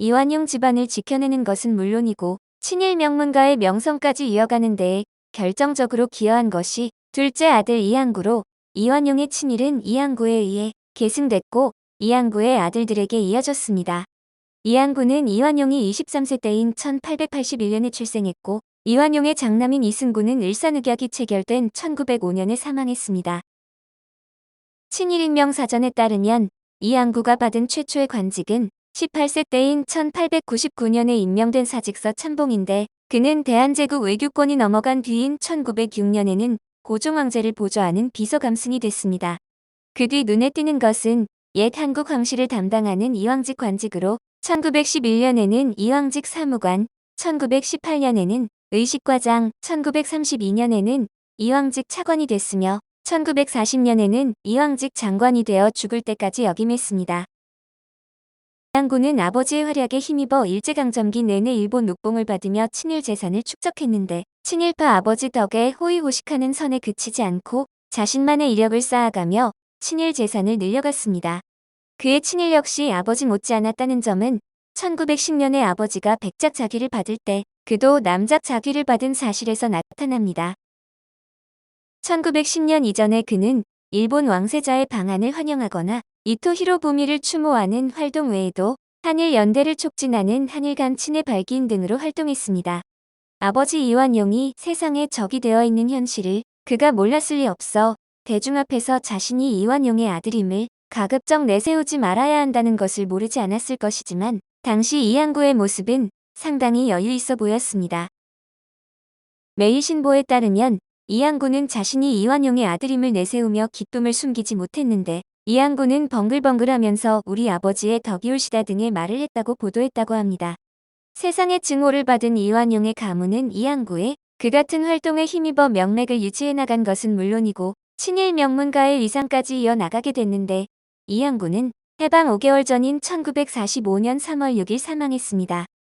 이완용 집안을 지켜내는 것은 물론이고 친일 명문가의 명성까지 이어가는 데에 결정적으로 기여한 것이 둘째 아들 이항구로 이완용의 친일은 이항구에 의해 계승됐고 이항구의 아들들에게 이어졌습니다. 이항구는 이완용이 23세 때인 1881년에 출생했고 이완용의 장남인 이승구는 일산의학이 체결된 1905년에 사망했습니다. 친일인명 사전에 따르면 이항구가 받은 최초의 관직은 18세 때인 1899년에 임명된 사직서 참봉인데 그는 대한제국 외교권이 넘어간 뒤인 1906년에는 고종황제를 보좌하는 비서감승이 됐습니다. 그 뒤 눈에 띄는 것은 옛 한국 황실을 담당하는 이황직 관직으로 1911년에는 이황직 사무관, 1918년에는 의식과장, 1932년에는 이황직 차관이 됐으며 1940년에는 이황직 장관이 되어 죽을 때까지 역임했습니다. 이항구는 아버지의 활약에 힘입어 일제강점기 내내 일본 녹봉을 받으며 친일 재산을 축적했는데 친일파 아버지 덕에 호의호식하는 선에 그치지 않고 자신만의 이력을 쌓아가며 친일 재산을 늘려갔습니다. 그의 친일 역시 아버지 못지않았다는 점은 1910년에 아버지가 백작 자기를 받을 때 그도 남작 자기를 받은 사실에서 나타납니다. 1910년 이전에 그는 일본 왕세자의 방한을 환영하거나 이토 히로부미를 추모하는 활동 외에도 한일 연대를 촉진하는 한일 간 친의 발기인 등으로 활동했습니다. 아버지 이완용이 세상에 적이 되어 있는 현실을 그가 몰랐을 리 없어 대중 앞에서 자신이 이완용의 아들임을 가급적 내세우지 말아야 한다는 것을 모르지 않았을 것이지만 당시 이항구의 모습은 상당히 여유 있어 보였습니다. 매일신보에 따르면 이항구는 자신이 이완용의 아들임을 내세우며 기쁨을 숨기지 못했는데 이항구는 벙글벙글하면서 우리 아버지의 덕이 올시다 등의 말을 했다고 보도했다고 합니다. 세상의 증오를 받은 이완용의 가문은 이항구의 그 같은 활동에 힘입어 명맥을 유지해 나간 것은 물론이고 친일 명문가의 위상까지 이어나가게 됐는데 이항구는 해방 5개월 전인 1945년 3월 6일 사망했습니다.